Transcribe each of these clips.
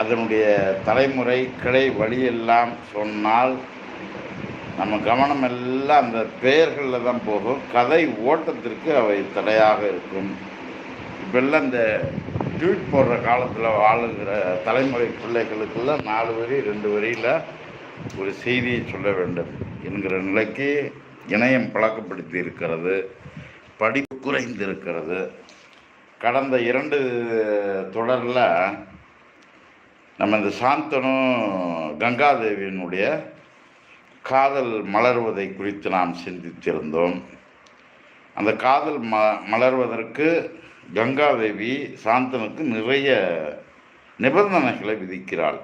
அதனுடைய தலைமுறை கிளை வழியெல்லாம் சொன்னால் நம்ம கவனம் எல்லாம் அந்த பெயர்களில் தான் போகும். கதை ஓட்டத்திற்கு அவை தடையாக இருக்கும். இப்பெல்லாம் இந்த ட்வீட் போடுற காலத்தில் வாழுகிற தலைமுறை பிள்ளைகளுக்குள்ள நாலு வரி ரெண்டு வரியில் ஒரு செய்தியை சொல்ல வேண்டும் என்கிற நிலைக்கு இணையம் பழக்கப்படுத்தி இருக்கிறது. படிப்பு குறைந்திருக்கிறது. கடந்த இரண்டு தொடரில் நம்ம இந்த சாந்தனும் கங்காதேவியினுடைய காதல் மலர்வதை குறித்து நாம் சிந்தித்திருந்தோம். அந்த காதல் ம மலர்வதற்கு கங்காதேவி சாந்தனுக்கு நிறைய நிபந்தனைகளை விதிக்கிறாள்.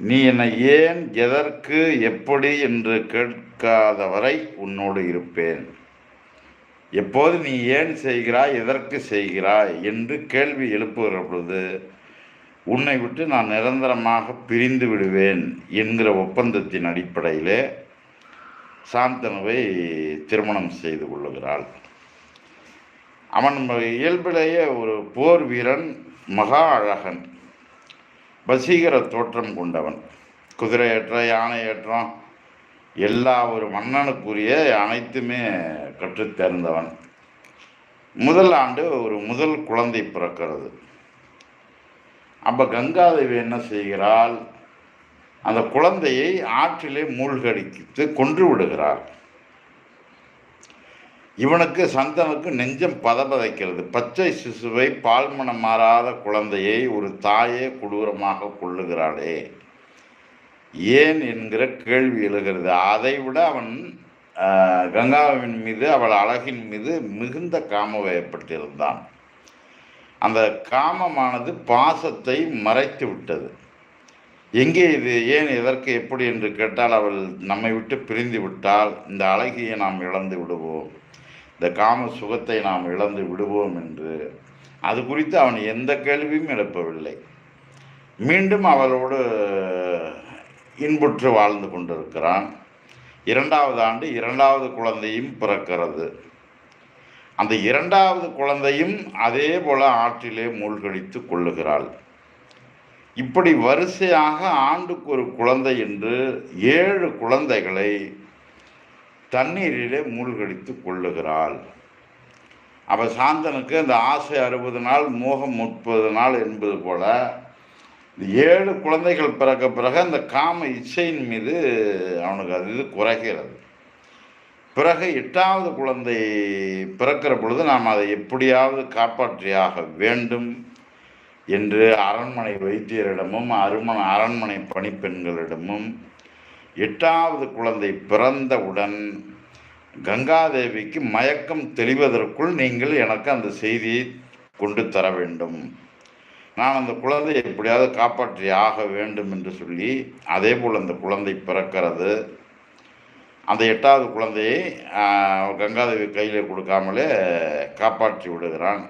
நீ என்னை ஏன் எதற்கு எப்படி என்று கேட்காத வரை உன்னோடு இருப்பேன். எப்போது நீ ஏன் செய்கிறாய் எதற்கு செய்கிறாய் என்று கேள்வி எழுப்புகிற பொழுது உன்னை விட்டு நான் நிரந்தரமாக பிரிந்து விடுவேன் என்கிற ஒப்பந்தத்தின் அடிப்படையிலே சாந்தனுவை திருமணம் செய்து கொள்ளுகிறாள். அவன் இயல்பிலேயே ஒரு போர் வீரன் மகா அழகன் வசீகர தோற்றம் கொண்டவன். குதிரை ஏற்றம் யானை ஏற்றம் எல்லா ஒரு மன்னனுக்குரிய அனைத்துமே கற்றுத் தேர்ந்தவன் முதல் ஆண்டு ஒரு முதல் குழந்தை பிறக்கிறது. அப்போ கங்காதேவி என்ன செய்கிறாள்? அந்த குழந்தையை ஆற்றிலே மூழ்கடித்து கொன்று விடுகிறார் இவனுக்கு சந்தனுக்கு நெஞ்சம் பதபதைக்கிறது. பச்சை சிசுவை பால்மனம் மாறாத குழந்தையை ஒரு தாயே கொடூரமாக கொள்ளுகிறாளே ஏன் என்கிற கேள்வி எழுகிறது. அதை விட அவன் கங்காவின் மீது அவள் அழகின் மீது மிகுந்த காம வயப்பட்டிருந்தான். அந்த காமமானது பாசத்தை மறைத்து விட்டது. எங்கே இது? ஏன் எதற்கு? எப்படி என்று கேட்டால் அவள் நம்மை விட்டு பிரிந்து விட்டால் இந்த அழகியை நாம் இழந்து விடுவோம். இந்த காம சுகத்தை நாம் இழந்து விடுவோம் என்று. அது குறித்து அவன் எந்த கேள்வியும் எழுப்பவில்லை. மீண்டும் அவளோடு இன்புற்று வாழ்ந்து கொண்டிருக்கிறான். இரண்டாவது ஆண்டு இரண்டாவது குழந்தையும் பிறக்கிறது. அந்த இரண்டாவது குழந்தையும் அதே போல ஆற்றிலே மூழ்கடித்து கொள்ளுகிறாள். இப்படி வரிசையாக ஆண்டுக்கு ஒரு குழந்தை என்று ஏழு குழந்தைகளை தண்ணீரிலே மூழ்கடித்து கொள்ளுகிறாள். அவ சாந்தனுக்கு அந்த ஆசை அறுபது நாள் மோகம் முப்பது நாள் என்பது போல இந்த ஏழு குழந்தைகள் பிறக்க பிறகு அந்த காம இச்சையின் மீது அவனுக்கு அது இது குறைகிறது. பிறகு எட்டாவது குழந்தை பிறக்கிற பொழுது நாம் அதை எப்படியாவது காப்பாற்றியாக வேண்டும் என்று அரண்மனை வைத்தியரிடமும் அருமன் அரண்மனை பணிப்பெண்களிடமும் எட்டாவது குழந்தை பிறந்தவுடன் கங்காதேவிக்கு மயக்கம் தெளிவதற்குள் நீங்கள் எனக்கு அந்த செய்தியை கொண்டு தர வேண்டும். நான் அந்த குழந்தையை எப்படியாவது காப்பாற்றி ஆக வேண்டும் என்று சொல்லி அதே போல் அந்த குழந்தை பிறக்கிறது. அந்த எட்டாவது குழந்தையை கங்காதேவி கையில் கொடுக்காமலே காப்பாற்றி விடுகிறான்.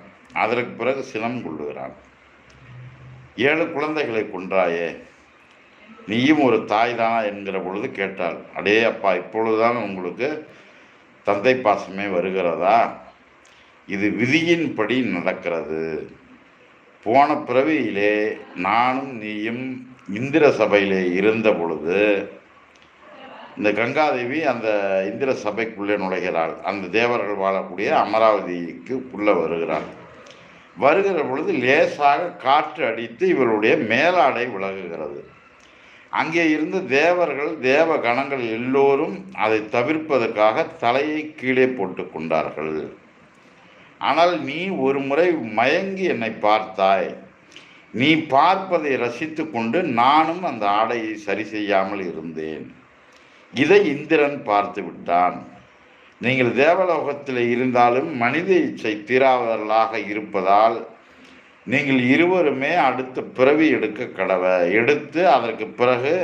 அதற்கு பிறகு சினம் கொள்ளுகிறான். ஏழு குழந்தைகளை கொன்றாயே. நீயும் ஒரு தாய் தானா என்கிற பொழுது கேட்டாள். அடே அப்பா இப்பொழுதுதான் உங்களுக்கு தந்தை பாசமே வருகிறதா? இது விதியின்படி நடக்கிறது. போன பிறவியிலே நானும் நீயும் இந்திர சபையிலே இருந்த பொழுது இந்த கங்காதேவி அந்த இந்திர சபைக்குள்ளே நுழைகிறாள். அந்த தேவர்கள் வாழக்கூடிய அமராவதிக்கு உள்ளே வருகிறாள். வருகிற பொழுது லேசாக காற்று அடித்து இவளுடைய மேலாடை விலகுகிறது. அங்கே இருந்து தேவர்கள் தேவ கணங்கள் எல்லோரும் அதை தவிர்ப்பதற்காக தலையை கீழே போட்டு கொண்டார்கள். ஆனால் நீ ஒரு முறை மயங்கி என்னை பார்த்தாய். நீ பார்ப்பதை ரசித்து கொண்டு நானும் அந்த ஆடையை சரி செய்யாமல் இருந்தேன். இதை இந்திரன் பார்த்து விட்டான். நீங்கள் தேவலோகத்தில் இருந்தாலும் மனித இச்சை தீராதவர்களாக இருப்பதால் நீங்கள் இருவருமே அடுத்த பிறவி எடுக்க கடவை எடுத்து அதற்கு பிறகு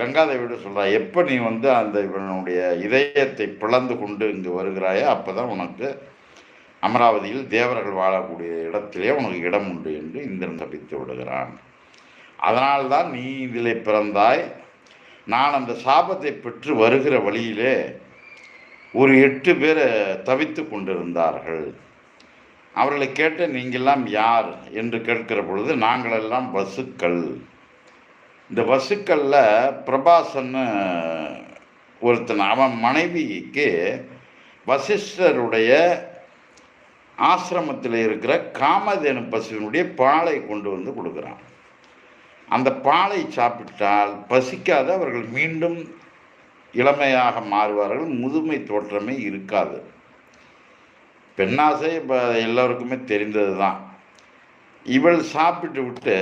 கங்காதேவியோட சொல்கிறா எப்போ நீ வந்து அந்த இவனுடைய இதயத்தை பிளந்து கொண்டு இங்கு வருகிறாயோ அப்போ தான் உனக்கு அமராவதியில் தேவர்கள் வாழக்கூடிய இடத்திலே உனக்கு இடம் உண்டு என்று இந்திரன் தப்பித்து விடுகிறான். அதனால்தான் நீ இதிலே பிறந்தாய். நான் அந்த சாபத்தை பெற்று வருகிற வழியிலே ஒரு எட்டு பேரை தவித்து கொண்டிருந்தார்கள். அவர்களை கேட்டு நீங்கள்லாம் யார்? என்று கேட்கிற பொழுது நாங்களெல்லாம் பசுக்கள் இந்த பசுக்களில் பிரபாசன்னு ஒருத்தன் அவன் மனைவிக்கு வசிஷ்டருடைய ஆசிரமத்தில் இருக்கிற காமதேனு பசுவினுடைய பாலை கொண்டு வந்து கொடுக்குறான். அந்த பாலை சாப்பிட்டால் பசிக்காத அவர்கள் மீண்டும் இளமையாக மாறுவார்கள் முதுமை தோற்றமே இருக்காது. பெண்ணாசை இப்போ எல்லோருக்குமே தெரிந்தது தான் இவள் சாப்பிட்டு விட்டு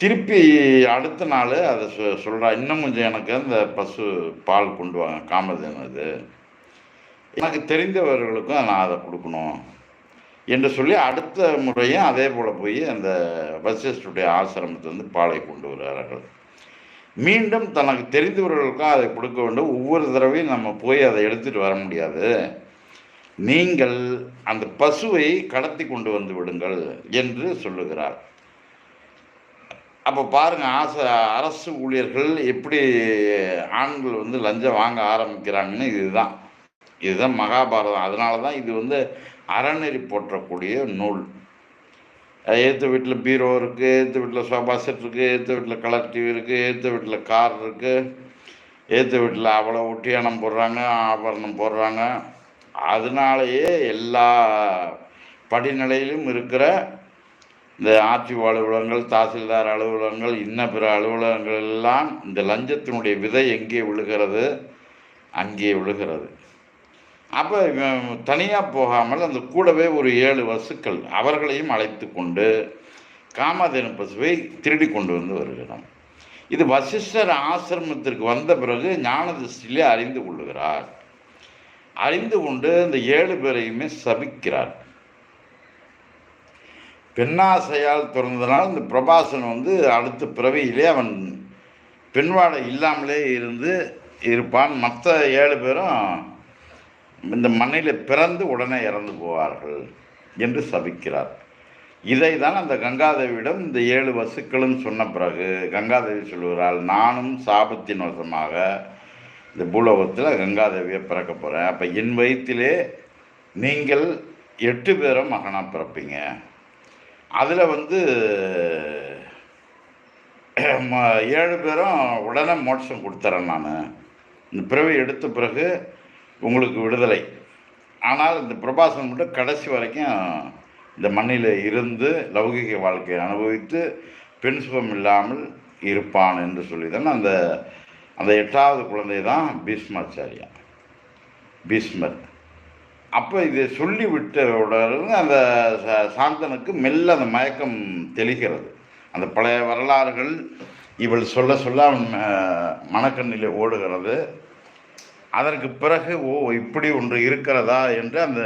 திருப்பி அடுத்த நாள் அதை சொ சொல்கிறா இன்னும் கொஞ்சம் எனக்கு அந்த பசு பால் கொண்டு வாங்க காமதேனு அது. எனக்கு தெரிந்தவர்களுக்கும் நான் அதை கொடுக்கணும். என்று சொல்லி அடுத்த முறையும் அதே போல் போய் அந்த வசிஷ்டருடைய ஆசிரமத்திலிருந்து பாலை கொண்டு வருகிறார்கள் மீண்டும் தனக்கு தெரிந்தவர்களுக்கும் அதை கொடுக்க வேண்டும். ஒவ்வொரு தடவையும் நம்ம போய் அதை எடுத்துகிட்டு வர முடியாது. நீங்கள் அந்த பசுவை கடத்தி கொண்டு வந்து விடுங்கள் என்று சொல்லுகிறார். அப்போ பாருங்கள் ஆசை அரசு ஊழியர்கள் எப்படி ஆண்கள் வந்து லஞ்சம் வாங்க ஆரம்பிக்கிறாங்கன்னு இதுதான். இதுதான் மகாபாரதம். அதனால தான் இது வந்து அறநெறி போற்றக்கூடிய நூல். ஏற்ற வீட்டில் பீரோ இருக்குது ஏற்ற வீட்டில் சோபா செட் இருக்குது ஏற்ற வீட்டில் கலர் டிவி இருக்குது ஏற்ற வீட்டில் கார் இருக்குது ஏற்ற வீட்டில் அவ்வளோ ஒட்டியானம் போடுறாங்க ஆபரணம் போடுறாங்க. அதனாலேயே எல்லா படிநிலையிலும் இருக்கிற இந்த ஆட்சி அலுவலகங்கள் தாசில்தார் அலுவலகங்கள் இன்ன பிற அலுவலகங்கள் எல்லாம் இந்த லஞ்சத்தினுடைய விதை எங்கே விழுகிறது? அங்கே விழுகிறது. அப்போ தனியாக போகாமல் அந்த கூடவே ஒரு ஏழு வசுக்கள் அவர்களையும் அழைத்து கொண்டு காமதேனு பசுவை திருடி கொண்டு வந்து வருகிறோம் இது வசிஷ்டர் ஆசிரமத்திற்கு வந்த பிறகு ஞான திருஷ்டியிலே அறிந்து கொள்ளுகிறார். அறிந்து கொண்டு இந்த ஏழு பேரையுமே சபிக்கிறார். பெண்ணாசையால் திறந்ததனால் இந்த பிரபாசன் வந்து அடுத்த பிறவியிலே அவன் பெண்வாடை இல்லாமலே இருந்து இருப்பான். மற்ற ஏழு பேரும் இந்த மண்ணில் பிறந்து உடனே இறந்து போவார்கள் என்று சபிக்கிறார். இதை தான் அந்த கங்காதேவியிடம் இந்த ஏழு வசுக்களும் சொன்ன பிறகு கங்காதேவி சொல்லுகிறாள் நானும் சாபத்தின் வசமாக இந்த பூலோகத்தில் கங்காதேவியை பிறக்க போகிறேன் அப்போ என் வயிற்றிலே நீங்கள் எட்டு பேரும் மகனாக பிறப்பீங்க. அதில் வந்து ம- ஏழு பேரும் உடனே மோட்சம் கொடுத்துறேன் நான். இந்த பிறவி எடுத்த பிறகு உங்களுக்கு விடுதலை. ஆனால் இந்த பிரபாசன் மட்டும் கடைசி வரைக்கும் இந்த மண்ணில் இருந்து லௌகிக வாழ்க்கையை அனுபவித்து பெண் சுகம் இல்லாமல் இருப்பான் என்று சொல்லி தான் அந்த அந்த எட்டாவது குழந்தை தான் பீஷ்மாச்சாரியா பீஷ்மர். அப்போ இதை சொல்லிவிட்ட உடனே அந்த சாந்தனுக்கு மெல்ல அந்த மயக்கம் தெளிகிறது. அந்த பழைய வரலாறுகள் இவள் சொல்ல சொல்ல அவன் மனக்கண்ணிலே ஓடுகிறது. அதற்கு பிறகு ஓ இப்படி ஒன்று இருக்கிறதா என்று அந்த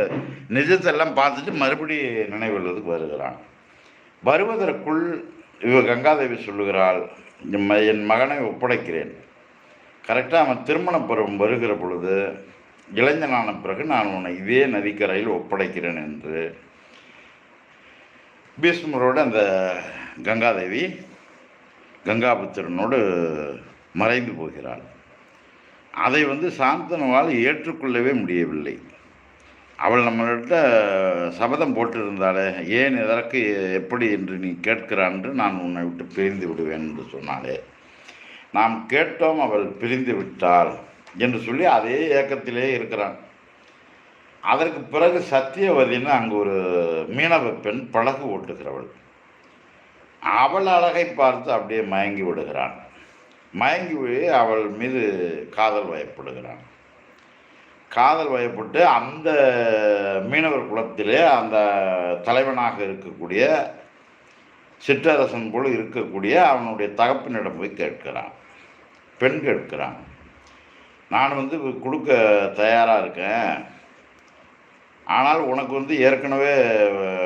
நிஜத்தெல்லாம் பார்த்துட்டு மறுபடி நினைவுள்ளதுக்கு வருகிறான். வருவதற்குள் இவ கங்காதேவி சொல்லுகிறாள் "என் மகனை ஒப்படைக்கிறேன். கரெக்டாக அவன் திருமண பருவம் வருகிற பொழுது இளைஞனான பிறகு நான் உன்னை இதே நதிக்கரையில் ஒப்படைக்கிறேன் என்று பீஷ்மரோடு அந்த கங்காதேவி கங்காபுத்திரனோடு மறைந்து போகிறாள். அதை வந்து சாந்தனுவால் ஏற்றுக்கொள்ளவே முடியவில்லை. அவள் நம்மள்கிட்ட சபதம் போட்டிருந்தாளே ஏன் எதற்கு எப்படி என்று நீ கேட்கிறான் என்று நான் உன்னை விட்டு பிரிந்து விடுவேன் என்று சொன்னாளே. நாம் கேட்டோம் அவள் பிரிந்து விட்டாள் என்று சொல்லி அதே இயக்கத்திலே இருக்கிறான். அதற்கு பிறகு சத்தியவதின்னு அங்கு ஒரு மீனவ பெண் படகு ஓட்டுகிறவள். அவள் அழகை பார்த்து அப்படியே மயங்கி விடுகிறான். மயங்கி போய் அவள் மீது காதல் வயப்படுகிறான். காதல் வயப்பட்டு அந்த மீனவர் குலத்திலே அந்த தலைவனாக இருக்கக்கூடிய சிற்றரசன் போல் இருக்கக்கூடிய அவனுடைய தகப்பனிடம் போய் கேட்கிறான். பெண் கேட்கிறான். நான் வந்து கொடுக்க தயாராக இருக்கேன். ஆனால் உனக்கு வந்து ஏற்கனவே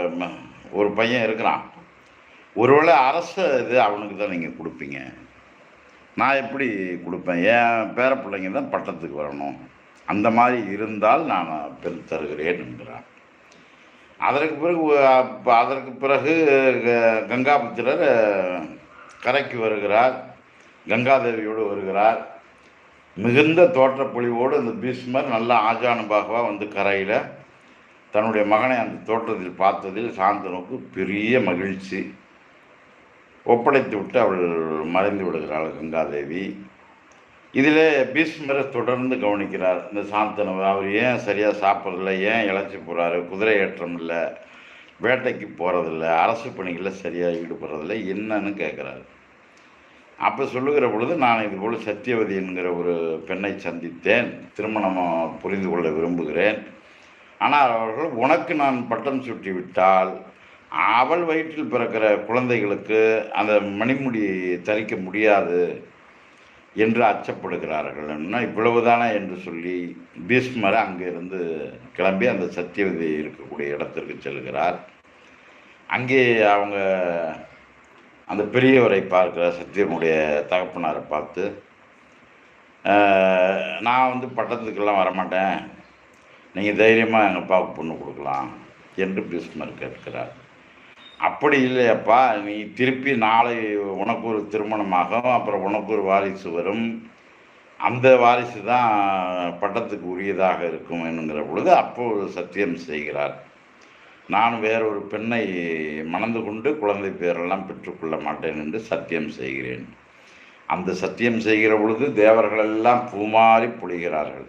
ம, ஒரு பையன் இருக்கிறான். ஒருவேளை அரச இது அவனுக்கு தான் நீங்கள் கொடுப்பீங்க. நான் எப்படி கொடுப்பேன்? என் பேர பிள்ளைங்க தான் பட்டத்துக்கு வரணும். அந்த மாதிரி இருந்தால் நான் பெண் தருகிறேன் என்கிறான் அதற்கு பிறகு அதற்கு பிறகு க- கங்காபுத்திரர் கரைக்கு வருகிறார். கங்காதேவியோடு வருகிறார். மிகுந்த தோற்றப்பொழிவோடு அந்த பீஷ்மர் நல்ல ஆஜானுபாகவாக வந்து கரையில் தன்னுடைய மகனை அந்த தோற்றத்தில் பார்த்ததில் சாந்தனுக்கு பெரிய மகிழ்ச்சி. ஒப்படைத்து விட்டு அவள் மறைந்து விடுகிறாள் கங்காதேவி. இதில் பீஷ்மரை தொடர்ந்து கவனிக்கிறார் இந்த சாந்தனு அவர் ஏன் சரியாக சாப்பிட்றதில்ல ஏன் இழைச்சி போகிறாரு குதிரை ஏற்றம் இல்லை வேட்டைக்கு போகிறதில்ல அரசு பணிகளில் சரியாக ஈடுபடுறதில்ல என்னன்னு கேட்குறாரு. அப்போ சொல்லுகிற பொழுது நான் இதுபோல் சத்தியவதி என்கிற ஒரு பெண்ணை சந்தித்தேன் திருமணம் புரிந்து கொள்ள விரும்புகிறேன். ஆனால் அவர்கள் உனக்கு நான் பட்டம் சுட்டி விட்டால் அவள் வயிற்றில் பிறக்கிற குழந்தைகளுக்கு அந்த மணிமுடி தரிக்க முடியாது என்று அச்சப்படுகிறார்கள். என்ன இவ்வளவுதானே என்று சொல்லி பீஷ்மர் அங்கிருந்து கிளம்பி அந்த சத்தியவதி இருக்கக்கூடிய இடத்திற்கு செல்கிறார். அங்கே அவங்க அந்த பெரியவரை பார்க்கிற சத்தியனுடைய தகப்பனாரை பார்த்து நான் வந்து பட்டத்துக்கெல்லாம் வரமாட்டேன். நீங்கள் தைரியமாக எங்கள் அப்பாவுக்கு பொண்ணு கொடுக்கலாம் என்று பீஷ்மர் கேட்கிறார். அப்படி இல்லையப்பா நீ திருப்பி நாளை உனக்கு ஒரு திருமணமாகும் அப்புறம் உனக்கு ஒரு வாரிசு வரும். அந்த வாரிசு தான் பட்டத்துக்கு உரியதாக இருக்கும் என்னுங்கிற பொழுது அப்போது ஒரு சத்தியம் செய்கிறார். நான் வேறொரு பெண்ணை மணந்து கொண்டு குழந்தை பேரெல்லாம் பெற்றுக்கொள்ள மாட்டேன் என்று சத்தியம் செய்கிறேன். அந்த சத்தியம் செய்கிற பொழுது தேவர்களெல்லாம் பூமாறி பொழிகிறார்கள்.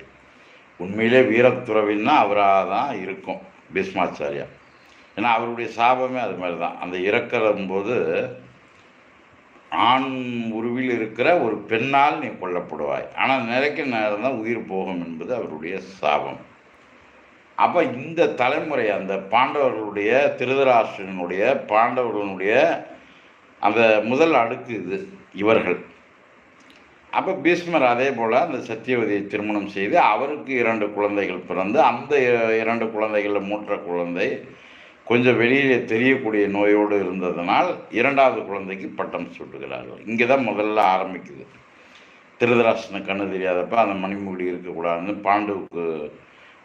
உண்மையிலே வீரத்துறவின்னா அவராக தான் இருக்கும் பீஷ்மாச்சாரியா ஏன்னா அவருடைய சாபமே அது மாதிரி தான் அந்த இறக்கிறம்போது ஆண் உருவில் இருக்கிற ஒரு பெண்ணால் நீ கொல்லப்படுவாய். ஆனால் நிறைக்க நேரம் தான் உயிர் போகும் என்பது அவருடைய சாபம். அப்போ இந்த தலைமுறை அந்த பாண்டவர்களுடைய திருதராஷ்டிரனுடைய பாண்டவர்களுடைய அந்த முதல் அடுக்கு இது இவர்கள். அப்போ பீஷ்மர் அதே போல் அந்த சத்தியவதியை திருமணம் செய்து அவருக்கு இரண்டு குழந்தைகள் பிறந்து அந்த இரண்டு குழந்தைகளில் மூற்ற குழந்தை கொஞ்சம் வெளியிலே தெரியக்கூடிய நோயோடு இருந்ததனால் இரண்டாவது குழந்தைக்கு பட்டம் சூட்டுகிறார்கள். இங்கே தான் முதல்ல ஆரம்பிக்குது. திருதராஷ்டிரன கண்ணு தெரியாதப்ப அந்த மணிமுடி இருக்கக்கூடாதுன்னு பாண்டுவுக்கு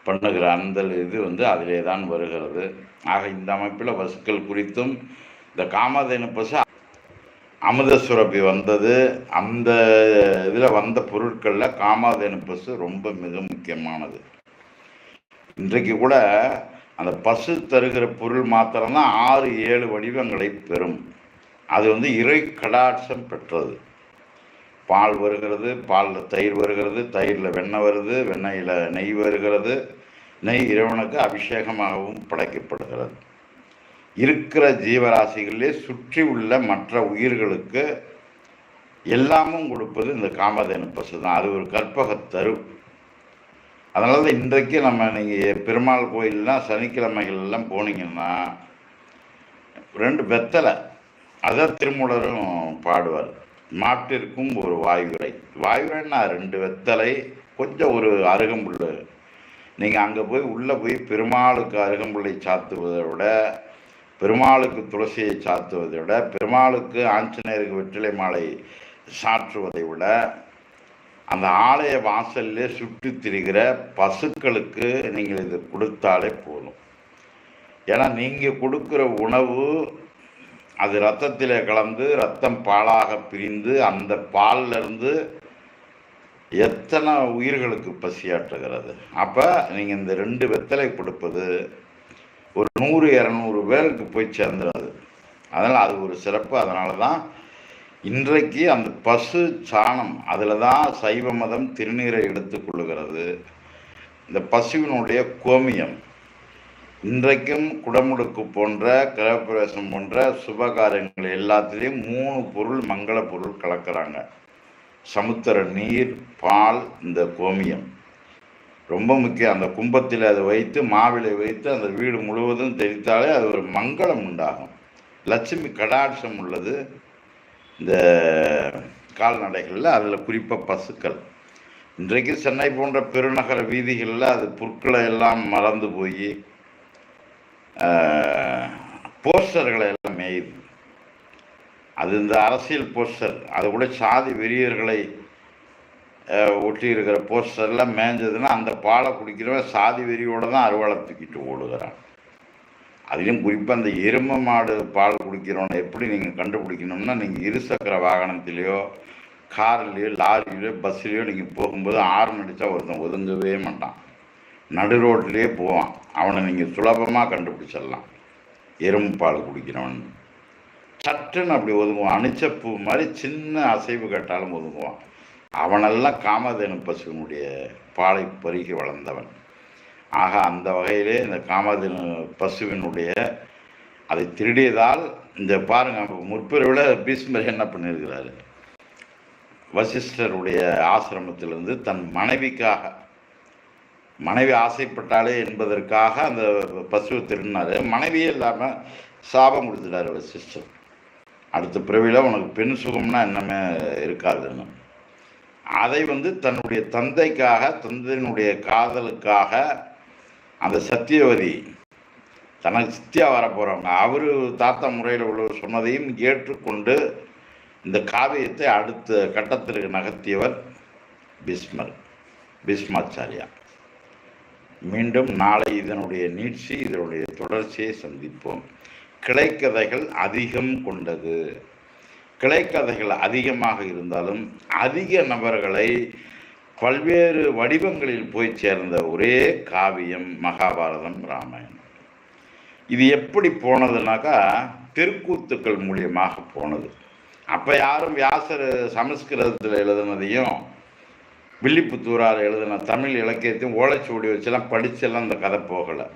பண்ணுகிற அந்த இது வந்து அதிலே தான் வருகிறது. ஆக இந்த அமைப்பில் பசுக்கள் குறித்தும் இந்த காமதேனு பசு அமுத சுரபி வந்தது. அந்த இதில் வந்த பொருட்களில் காமாதேனு பசு ரொம்ப மிக முக்கியமானது. இன்றைக்கு கூட அந்த பசு தருகிற பொருள் மாத்திரம்தான் ஆறு ஏழு வடிவங்களை பெறும். அது வந்து இறை கடாட்சம் பெற்றது. பால் வருகிறது பாலில் தயிர் வருகிறது தயிரில் வெண்ணெய் வருது வெண்ணெயில் நெய் வருகிறது. நெய் இறைவனுக்கு அபிஷேகமாகவும் படைக்கப்படுகிறது. இருக்கிற ஜீவராசிகளிலே சுற்றி உள்ள மற்ற உயிர்களுக்கு எல்லாமும் கொடுப்பது இந்த காமதேனு பசு தான் அது ஒரு கற்பகத்தரு அதனால தான் இன்றைக்கு நம்ம நீங்கள் பெருமாள் கோயிலெலாம் சனிக்கிழமைகள் எல்லாம் போனீங்கன்னா ரெண்டு வெத்தலை அதை திருமூலரும் பாடுவார். மாட்டிற்கும் ஒரு வாயுரை. வாயுரைன்னா ரெண்டு வெத்தலை கொஞ்சம் ஒரு அருகம்புல். நீங்கள் அங்கே போய் உள்ளே போய் பெருமாளுக்கு அருகம்புல்லை சாத்துவதை விட பெருமாளுக்கு துளசியை சாத்துவதை விட பெருமாளுக்கு ஆஞ்சநேயருக்கு வெற்றிலை மாலை சாற்றுவதை விட அந்த ஆலய வாசல்லே சுற்றி திரிகிற பசுக்களுக்கு நீங்கள் இது கொடுத்தாலே போதும். ஏன்னா நீங்கள் கொடுக்குற உணவு அது ரத்தத்தில் கலந்து ரத்தம் பாலாக பிரிந்து அந்த பால்லருந்து எத்தனை உயிர்களுக்கு பசியாற்றுகிறது? அப்போ நீங்கள் இந்த ரெண்டு வெத்தலை கொடுப்பது ஒரு நூறு இரநூறு பேருக்கு போய் சேர்ந்துடாது அதனால் அது ஒரு சிறப்பு. அதனால தான் இன்றைக்கு அந்த பசு சாணம் அதில் தான் சைவ மதம் திருநீரை எடுத்துக்கொள்ளுகிறது இந்த பசுவினுடைய கோமியம் இன்றைக்கும் குடமுடுக்கு போன்ற கிரகப்பிரவேசம் போன்ற சுப காரியங்கள் எல்லாத்துலேயும் மூணு பொருள் மங்கள பொருள் கலக்கிறாங்க. சமுத்திர நீர் பால் இந்த கோமியம். ரொம்ப முக்கியம். அந்த கும்பத்தில் அதை வைத்து மாவிலை வைத்து அந்த வீடு முழுவதும் தெரித்தாலே அது ஒரு மங்களம் உண்டாகும். லட்சுமி கடாட்சம் உள்ளது. இந்த கால்நடைகளில் அதில் குறிப்பாக பசுக்கள். இன்றைக்கு சென்னை போன்ற பெருநகர வீதிகளில் அது புற்களை எல்லாம் மறந்து போய் போஸ்டர்களை எல்லாம் மேயுது. அது இந்த அரசியல் போஸ்டர். அது கூட சாதி வெறியர்களை அஹ், ஒட்டி இருக்கிற போஸ்டர்லாம் மேய்ஞ்சதுன்னா அந்த பாலை குடிக்கிறவன் சாதி வெறியோட தான் அருவாளை தூக்கிட்டு ஓடுகிறான். அதிலும் குறிப்பாக அந்த எரும மாடு பால் குடிக்கிறவனை எப்படி நீங்கள் கண்டுபிடிக்கணும்னா நீங்கள் இருசக்கர வாகனத்திலேயோ கார்லேயோ லாரியிலையோ பஸ்லேயோ நீங்கள் போகும்போது ஆறு அடித்தா ஒருத்தன் ஒதுங்கவே மாட்டான். நடு ரோட்லேயே போவான். அவனை நீங்கள் சுலபமாக கண்டுபிடிச்சிடலாம். எறும்பு பால் குடிக்கிறவன். சட்டுன்னு அப்படி ஒதுங்குவான். அனிச்சப்பூ மாதிரி சின்ன அசைவு கேட்டாலும் ஒதுங்குவான். அவனெல்லாம் காமதேனு பசுவினுடைய பாலை பருகி வளர்ந்தவன். ஆக அந்த வகையிலே இந்த காமதேனு பசுவினுடைய அதை திருடியதால் இந்த பாருங்க முற்பிறவில் பீஷ்மர் என்ன பண்ணியிருக்கிறாரு? வசிஷ்டருடைய ஆசிரமத்திலிருந்து தன் மனைவிக்காக மனைவி ஆசைப்பட்டாலே என்பதற்காக அந்த பசுவை திருடினார். மனைவியே இல்லாமல் சாபம் கொடுத்துட்டாரு வசிஷ்டர். அடுத்த பிறவியில் உனக்கு பெண் சுகம்னா என்னமே இருக்காதுன்னு. அதை வந்து தன்னுடைய தந்தைக்காக தந்தையினுடைய காதலுக்காக அந்த சத்தியவதி தனக்கு சித்தியா வரப்போகிறவங்க அவர் தாத்தா முறையில் உள்ள சொன்னதையும் ஏற்றுக்கொண்டு இந்த காவியத்தை அடுத்த கட்டத்திற்கு நகர்த்தியவர் பீஷ்மர் பீஷ்மாச்சாரியா மீண்டும் நாளை இதனுடைய நீட்சி இதனுடைய தொடர்ச்சியை சந்திப்போம். கிளைக்கதைகள் அதிகம் கொண்டது. கிளைக்கதைகள் அதிகமாக இருந்தாலும் அதிக நபர்களை பல்வேறு வடிவங்களில் போய் சேர்ந்த ஒரே காவியம் மகாபாரதம் ராமாயணம். இது எப்படி போனதுனாக்கா தெருக்கூத்துக்கள் மூலியமாக போனது. அப்போ யாரும் வியாசர் சமஸ்கிருதத்தில் எழுதுனதையும் வில்லிப்புத்தூரார் எழுதின தமிழ் இலக்கியத்தையும் ஓலைச்சுவடி வச்செல்லாம் படிச்செல்லாம் அந்த கதை போகலை.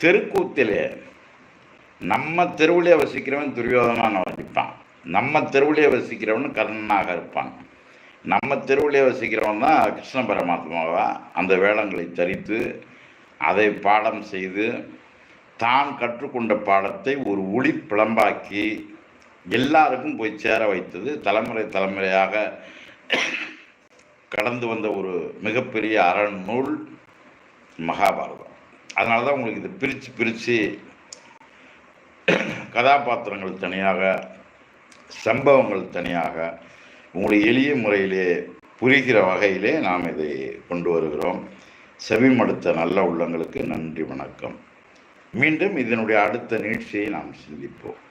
தெருக்கூத்திலே நம்ம தெருவிலே வசிக்கிறவன் துரியோதனான்னு வசிப்பான் நம்ம தெருவிலே வசிக்கிறவன் கர்ணனாக இருப்பான். நம்ம தெருவிலே வசிக்கிறவன் தான் கிருஷ்ண பரமாத்மாவா? அந்த வேளங்களை தரித்து அதை பாடம் செய்து தான் கற்றுக்கொண்ட பாடத்தை ஒரு ஒளி பிளம்பாக்கி எல்லாருக்கும் போய் சேர வைத்தது. தலைமுறை தலைமுறையாக கடந்து வந்த ஒரு மிகப்பெரிய அறநூல் மகாபாரதம். அதனால தான் உங்களுக்கு இது பிரித்து பிரித்து கதாபாத்திரங்கள் தனியாக சம்பவங்கள் தனியாக உங்களுடைய எளிய முறையிலே புரிகிற வகையிலே நாம் இதை கொண்டு வருகிறோம். செவிமடுத்த நல்ல உள்ளங்களுக்கு நன்றி வணக்கம். மீண்டும் இதனுடைய அடுத்த நிகழ்ச்சியை நாம் சிந்திப்போம்.